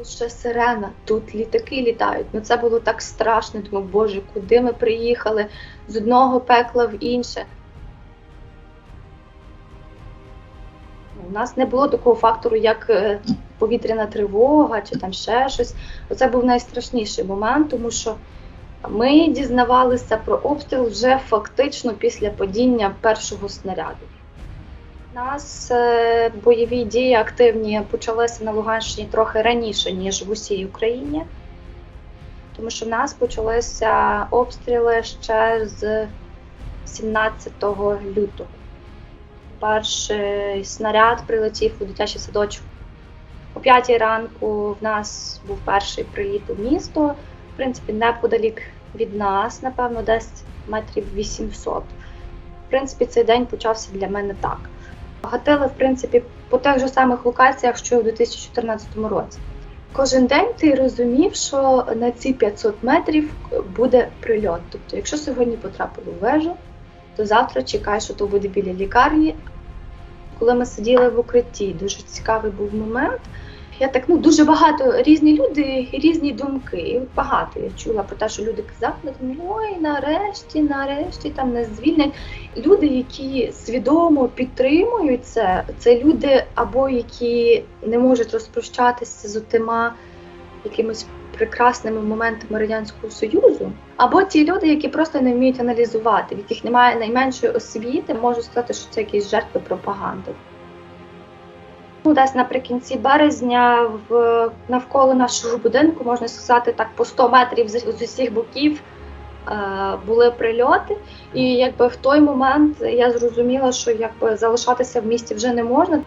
Тут ще сирена, тут літаки літають. Ну це було так страшно. Думаю, боже, куди ми приїхали з одного пекла в інше. У нас не було такого фактору, як е, повітряна тривога чи там ще щось. Оце був найстрашніший момент, тому що ми дізнавалися про обстріл вже фактично після падіння першого снаряду. У нас е, бойові дії активні почалися на Луганщині трохи раніше, ніж в усій Україні, тому що в нас почалися обстріли ще з 17 лютого. Перший снаряд прилетів у дитячий садочок. О 5 ранку в нас був перший приліт у місто, в принципі, неподалік від нас, напевно, десь метрів 800. В принципі, цей день почався для мене так. Гатили, в принципі, по тих же самих локаціях, що у 2014 році. Кожен день ти розумів, що на ці 500 метрів буде прильот. Тобто, якщо сьогодні потрапили в вежу, то завтра чекай, що то буде біля лікарні. Коли ми сиділи в укритті, дуже цікавий був момент. Я так ну дуже багато різні люди різні думки. І багато я чула про те, що люди казали, ой, нарешті, нарешті там нас звільнять. Люди, які свідомо підтримують це, це люди, або які не можуть розпрощатися з отима якимись прекрасними моментами радянського союзу, або ті люди, які просто не вміють аналізувати, в яких немає найменшої освіти, можуть сказати, що це якісь жертви пропаганди. Ну, десь наприкінці березня в навколо нашого будинку, можна сказати, так по 100 метрів з, з усіх боків е, були прильоти. І якби в той момент я зрозуміла, що якби залишатися в місті вже не можна.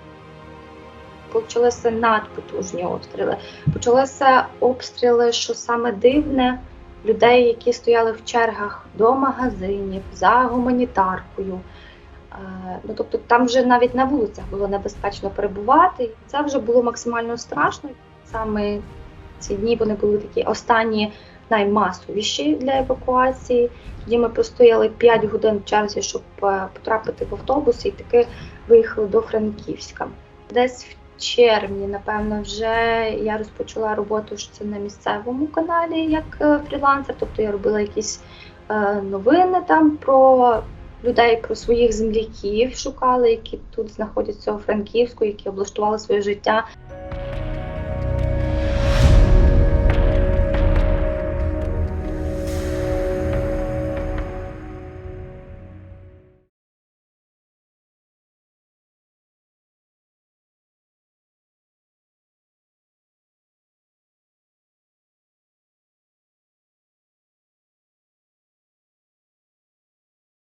Почалися надпотужні обстріли. Почалися обстріли, що саме дивне, людей, які стояли в чергах до магазинів за гуманітаркою. Ну, тобто там вже навіть на вулицях було небезпечно перебувати. Це вже було максимально страшно. Саме ці дні вони були такі останні наймасовіші для евакуації. Тоді ми простояли 5 годин в черзі, щоб е, потрапити в автобус, і таки виїхали до Франківська. Десь в червні, напевно, вже я розпочала роботу це на місцевому каналі як е, фрілансер. Тобто я робила якісь е, новини там про людей, про своїх земляків шукали, які тут знаходяться у Франківську, які облаштували своє життя.